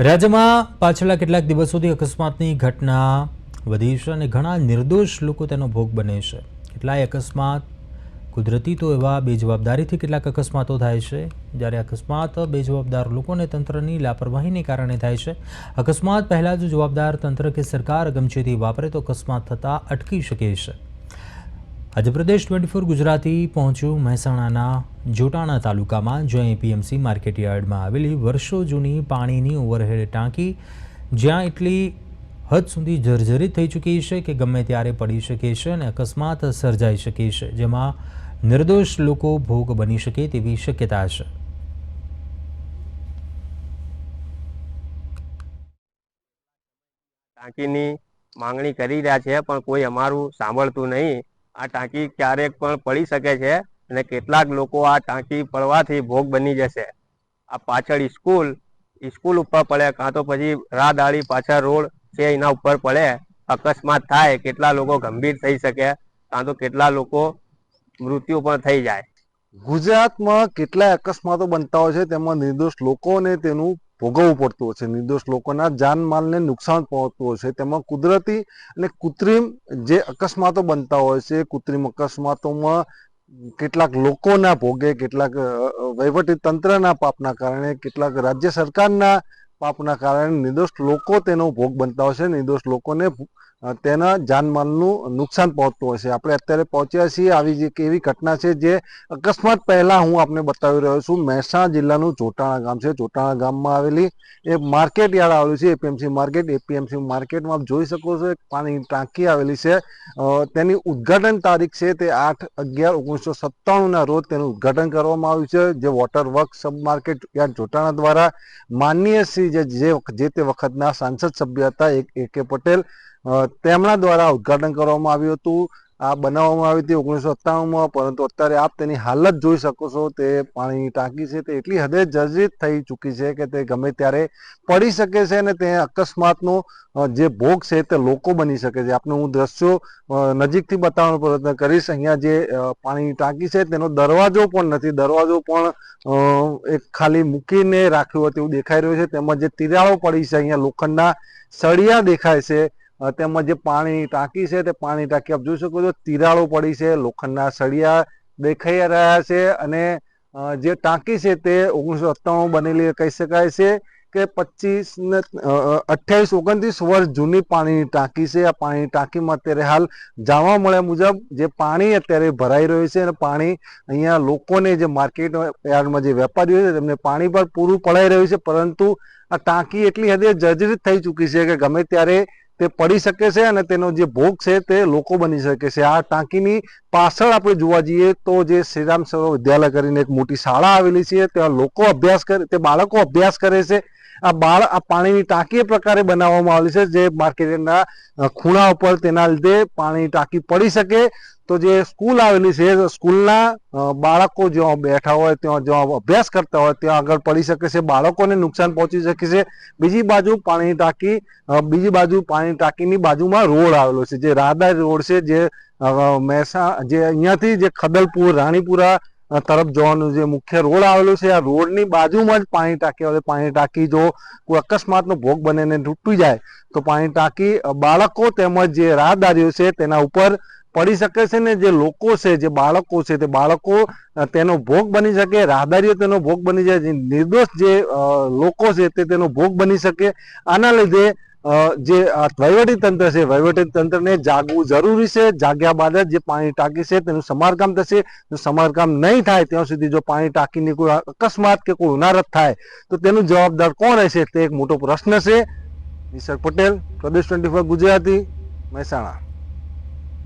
રાજ્યમાં પાછલા કેટલાક દિવસોથી અકસ્માતની ઘટના વધી છે અને ઘણા નિર્દોષ લોકો તેનો ભોગ બને છે. કેટલાય અકસ્માત કુદરતી તો એવા બેજવાબદારીથી કેટલાક અકસ્માતો થાય છે. જ્યારે અકસ્માત બેજવાબદાર લોકોને તંત્રની લાપરવાહીને કારણે થાય છે. અકસ્માત પહેલાં જો જવાબદાર તંત્ર કે સરકાર ગમચેથી વાપરે તો અકસ્માત થતાં અટકી શકે છે. આજે પ્રદેશ ટ્વેન્ટી ફોર ગુજરાતી પહોંચ્યું મહેસાણાના જોટાણા તાલુકામાં, જ્યાં એપીએમસી માર્કેટયાર્ડમાં આવેલી વર્ષો જૂની પાણીની ઓવરહેડ ટાંકી, જ્યાં એટલી હદ સુધી જર્જરિત થઈ ચૂકી છે કે ગમે ત્યારે પડી શકે છે અને અકસ્માત સર્જાઈ શકે છે, જેમાં નિર્દોષ લોકો ભોગ બની શકે તેવી શક્યતા છે. ટાંકીની માંગણી કરી રહ્યા છે, પણ કોઈ અમારું સાંભળતું નહીં. આ ટાંકી ક્યારેક પણ પડી શકે છે અને કેટલાક લોકો આ ટાંકી પડવાથી ભોગ બની જશે. આ પાછળ સ્કૂલ સ્કૂલ ઉપર પડે કાં તો પછી રાહદારી પાછળ રોડ છે એના ઉપર પડે, અકસ્માત થાય, કેટલા લોકો ગંભીર થઈ શકે, કાં તો કેટલા લોકો મૃત્યુ પણ થઈ જાય. ગુજરાતમાં કેટલાય અકસ્માતો બનતા હોય છે, તેમાં નિર્દોષ લોકોને તેનું ભોગવવું પડતું છે નિર્દોષ લોકોના જાનમાલને નુકસાન પહોંચતું હોય છે તેમાં કુદરતી અને કૃત્રિમ જે અકસ્માતો બનતા હોય છે, કૃત્રિમ અકસ્માતોમાં કેટલાક લોકોના ભોગે, કેટલાક વહીવટી તંત્રના પાપના કારણે, કેટલાક રાજ્ય સરકારના પાપના કારણે નિર્દોષ લોકો તેનો ભોગ બનતા હોય છે. નિર્દોષ લોકોને તેના જાનમાલનું નુકસાન પહોંચતું છે. આપણે અત્યારે પહોંચ્યા છીએ આવી જ એક એવી ઘટના છે જે અકસ્માત પહેલા હું આપને બતાવી રહ્યો છું. મહેસાણા જિલ્લાનું જોટાણા ગામ છે. જોટાણા ગામમાં આવેલી એ માર્કેટ યાર્ડ આવેલું છે, એપીએમસી માર્કેટ. એપીએમસી માર્કેટમાં જોઈ શકો છો, એક પાણીની ટાંકી આવેલી છે. તેની ઉદ્ઘાટન તારીખ છે તે આઠ અગિયાર ઓગણીસો સત્તાણુંના રોજ તેનું ઉદ્ઘાટન કરવામાં આવ્યું છે, જે water work sub market yard Jotana દ્વારા માનનીય શ્રી જે જે તે વખતના સાંસદ સભ્ય હતા એ કે પટેલ. તેમના દ્વારા ઉદ્ઘાટન કરવામાં આવ્યું હતું. આ બનાવવામાં આવી હતી ઓગણીસો સત્તાણુંમાં પરંતુ અત્યારે આપ તેની હાલત જોઈ શકો છો. તે પાણીની ટાંકી છે, તે એટલી હદે જર્જરિત થઈ ચૂકી છે કે તે ગમે ત્યારે પડી શકે છે અને તે અકસ્માતનો જે ભોગ છે તે લોકો બની શકે છે. આપને હું દ્રશ્યો નજીકથી બતાવવાનો પ્રયત્ન કરીશ. અહીંયા જે પાણીની ટાંકી છે તેનો દરવાજો પણ નથી. દરવાજો પણ એક ખાલી મૂકીને રાખ્યો હોય તેવું દેખાઈ રહ્યું છે. તેમજ જે તિરાડો પડી છે અહીંયા લોખંડના સળિયા દેખાય છે. તેમજ જે પાણીની ટાંકી છે, તે પાણી ટાંકી આપ જોઈ શકો છો, તિરાડો પડી છે, લોખંડના સળિયા દેખાઈ રહ્યા છે અને જે ટાંકી છે તે ઓગણીસો સત્તાણું બનેલી કહી શકાય છે કે પચીસ ને અઠ્યાવીસ, ઓગણત્રીસ વર્ષ જૂની પાણીની ટાંકી છે. આ પાણીની ટાંકીમાં અત્યારે હાલ જાણવા મળ્યા મુજબ જે પાણી અત્યારે ભરાઈ રહ્યું છે અને પાણી અહીંયા લોકોને જે માર્કેટ યાર્ડમાં જે વેપારીઓ છે તેમને પાણી પર પૂરું પડાઈ રહ્યું છે. પરંતુ આ ટાંકી એટલી હદે જર્જરિત થઈ ચૂકી છે કે ગમે ત્યારે તે પડી શકે છે અને તેનો જે ભોગ છે તે લોકો બની શકે છે. આ ટાંકીની પાછળ આપણે જોવા જઈએ તો જે શ્રીરામ સરોવર વિદ્યાલય કરીને એક મોટી શાળા આવેલી છે. ત્યાં લોકો અભ્યાસ કરે, તે બાળકો અભ્યાસ કરે છે. આ બાળ આ પાણીની ટાંકી પ્રકારે બનાવવામાં આવેલી છે, જે માર્કેટના ખૂણા ઉપર તેના લીધે પાણીની ટાંકી પડી શકે. તો જે સ્કૂલ આવેલી છે સ્કૂલના બાળકો જ્યાં બેઠા હોય, ત્યાં જ્યાં અભ્યાસ કરતા હોય, ત્યાં આગળ પડી શકે છે, બાળકોને નુકસાન પહોંચી શકે છે. બીજી બાજુ પાણીની ટાંકી બીજી બાજુ પાણીની ટાંકીની બાજુમાં રોડ આવેલો છે, જે રાહદારી રોડ છે, જે મહેસાણા મહેસા જે અહીંયાથી જે ખદલપુર, રાણીપુરા તરફ જવાનું જે મુખ્ય રોડ આવેલો છે, આ રોડની બાજુમાં જ પાણી ટાંકી આવે. પાણી ટાંકી જો કોઈ અકસ્માતનો ભોગ બને ને તૂટી જાય, તો પાણી ટાંકી બાળકો તેમજ જે રાહદારીઓ છે તેના ઉપર પડી શકે છે ને જે લોકો છે, જે બાળકો છે, તે બાળકો તેનો ભોગ બની શકે, રાહદારીઓ તેનો ભોગ બની જાય નિર્દોષ જે લોકો છે તે તેનો ભોગ બની શકે. આના લીધે જે વહીવટી તંત્ર છે, વહીવટી તંત્રને જાગવું જરૂરી છે. જાગ્યા બાદ જ જે પાણી ટાંકી છે, તેનું સમારકામ થશે. જો સમારકામ નહીં થાય, ત્યાં સુધી જો પાણી ટાંકીની કોઈ અકસ્માત કે કોઈ ઉનારત થાય, તો તેનું જવાબદાર કોણ રહેશે? તે એક મોટો પ્રશ્ન છે. નિસર્ગ પટેલ, પ્રદેશ ટ્વેન્ટી ગુજરાતી, મહેસાણા.